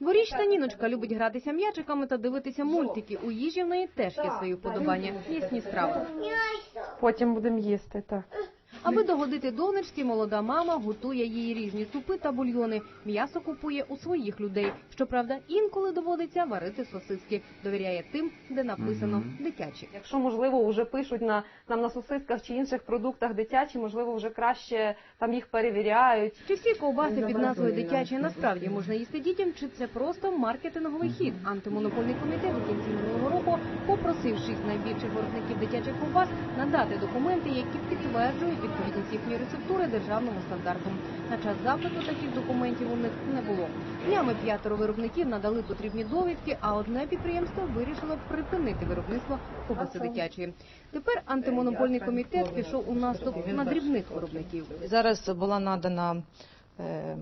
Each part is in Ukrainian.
Дворічна Ніночка любить гратися м'ячиками та дивитися мультики. У їжі в неї теж є свої вподобання, м'ясні страви. Потім будемо їсти, так. Аби догодити донечці, молода мама готує їй різні супи та бульйони. М'ясо купує у своїх людей. Щоправда, інколи доводиться варити сосиски. Довіряє тим, де написано дитячі. Якщо, можливо, вже пишуть на, нам на сосисках чи інших продуктах дитячі, можливо, вже краще там їх перевіряють. Чи всі ковбаси під назвою дитячі насправді можна їсти дітям, чи це просто маркетинговий хід? Антимонопольний комітет у кінці минулого року попросив шість найбільших виробників дитячих ковбас надати документи, які підтверджують відповідність їхньої рецептури державному стандарту. На час запиту таких документів у них не було. Днями п'ятеро виробників надали потрібні довідки, а одне підприємство вирішило припинити виробництво ковбаси дитячої. Тепер антимонопольний комітет пішов у наступ на дрібних виробників. Зараз була надана е,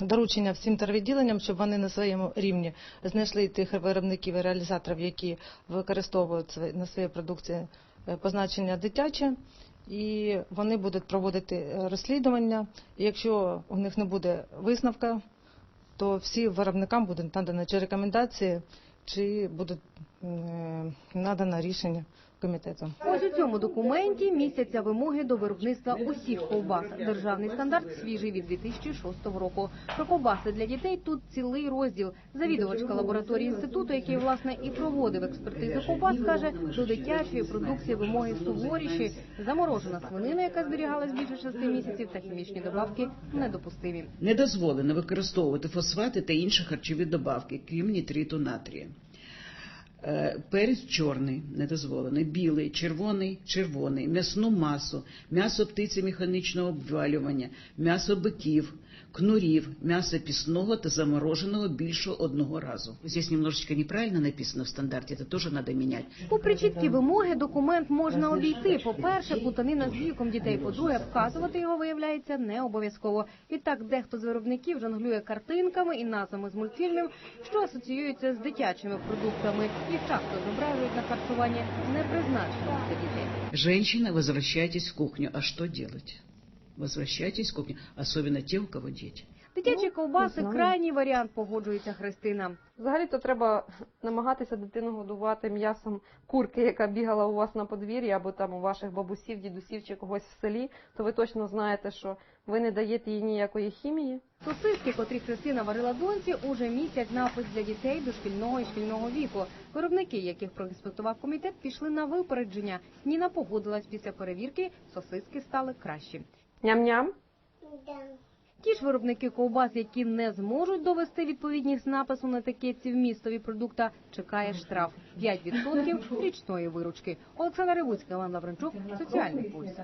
доручення всім тервідділенням, щоб вони на своєму рівні знайшли тих виробників і реалізаторів, які використовують на своїй продукції е, позначення дитяче. І вони будуть проводити е, розслідування. Якщо у них не буде висновка, то всі виробникам будуть надані чи рекомендації, чи буде е, надано рішення комітету. Ось у цьому документі містяться вимоги до виробництва усіх ковбас. Державний стандарт свіжий від 2006 року. Про ковбаси для дітей тут цілий розділ. Завідувачка лабораторії інституту, який власне і проводив експертизу ковбас, каже, до дитячої продукції вимоги суворіші. Заморожена свинина, яка зберігалась більше шести місяців, та хімічні добавки недопустимі. Не дозволено використовувати фосфати та інші харчові добавки, крім нітриту натрія. Е, Перець чорний не дозволений, білий, червоний, червоний, м'ясну масу, м'ясо птиці механічного обвалювання, м'ясо биків, кнурів, м'ясо пісного та замороженого більше одного разу. Здесь немножечко неправильно написано в стандарте, это тоже надо менять. Попри чіткі вимоги, документ можна обійти. По-перше, плутанина з віком дітей. По-друге, вказувати його виявляється не обов'язково. Відтак, дехто з виробників жонглює картинками і назвами з мультфільмів, що асоціюються з дитячими продуктами. Їх так зображують на харчуванні не для дітей. Женщины, возвращайтесь в кухню. А что делать? Возвращайтесь в кухню, особенно те, у кого дети. Дитячі Ну, ковбаси крайній варіант, погоджується Христина. Взагалі-то треба намагатися дитину годувати м'ясом курки, яка бігала у вас на подвір'ї, або там у ваших бабусів, дідусів чи когось в селі, то ви точно знаєте, що ви не даєте їй ніякої хімії. Сосиски, котрі Христина варила доньці, уже містять напис для дітей дошкільного і шкільного віку. Виробники, яких проінспектував комітет, пішли на випередження. Ніна погодилась після перевірки, сосиски стали кращі. Ням-ням. Ті ж виробники ковбас, які не зможуть довести відповідність напису на етикетці містові продукта, чекає штраф 5% річної виручки. Олександра Ревуцька, Іван Лавренчук, соціальний пульс.